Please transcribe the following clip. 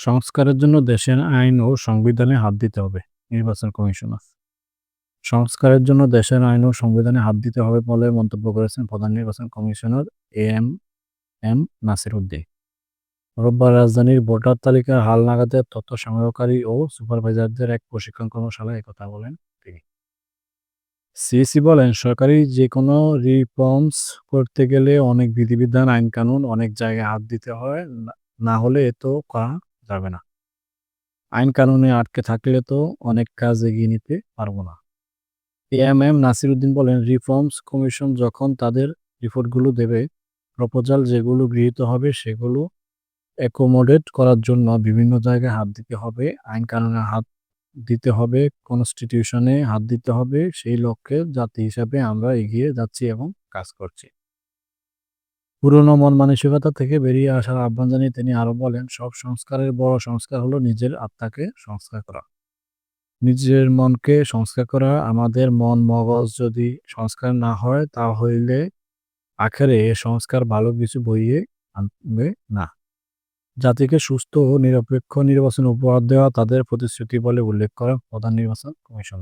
সংস্কারের জন্য দেশের আইন ও সংবিধানে হাত দিতে হবে, নির্বাচন কমিশনার। সংস্কারের জন্য দেশের আইন ও সংবিধানে হাত দিতে হবে বলে মন্তব্য করেছেন প্রধান নির্বাচন commissioner A M M Nasir Uddin রোববার রাজধানীর ভোটার তালিকার হালনাগাদের তথ্য সংগ্রহকারী ও সুপারভাইজারদের এক প্রশিক্ষণ কর্মশালায় একথা বলেন তিনি। সিএসি বলেন, সরকারি যে কোনো রিফর্মস করতে গেলে অনেক বিধিবিধান আইন কানুন অনেক জায়গায় হাত দিতে হয়, না- হলে এ তো করা যাবে না। আইন কানুনে আটকে থাকলে তো অনেক কাজ এগিয়ে নিতে পারব না। এম এম নাসির উদ্দিন বলেন, রিফর্মস কমিশন যখন তাদের রিপোর্টগুলো দেবে, প্রপোজাল যেগুলো গৃহীত হবে সেগুলো অ্যাকোমোডেট করার জন্য বিভিন্ন জায়গায় হাত দিতে হবে। আইন কানুনে হাত দিতে হবে, কনস্টিটিউশনে হাত দিতে হবে। সেই লক্ষ্যে জাতি হিসাবে আমরা এগিয়ে যাচ্ছি এবং কাজ করছি। পুরনো মন মানসিকতা থেকে বেরিয়ে আসার আহ্বান জানিয়ে তিনি আরও বলেন, সব সংস্কারের বড় সংস্কার হলো নিজের আত্মাকে সংস্কার করা। নিজের মনকে সংস্কার করা। আমাদের মন মগজ যদি সংস্কার না হয় তা হইলে আখেরে এ সংস্কার ভালো কিছু বইয়ে আনবে না। জাতিকে সুস্থ ও নিরপেক্ষ নির্বাচন উপহার দেওয়া তাদের প্রতিশ্রুতি বলে উল্লেখ করেন প্রধান নির্বাচন কমিশনার।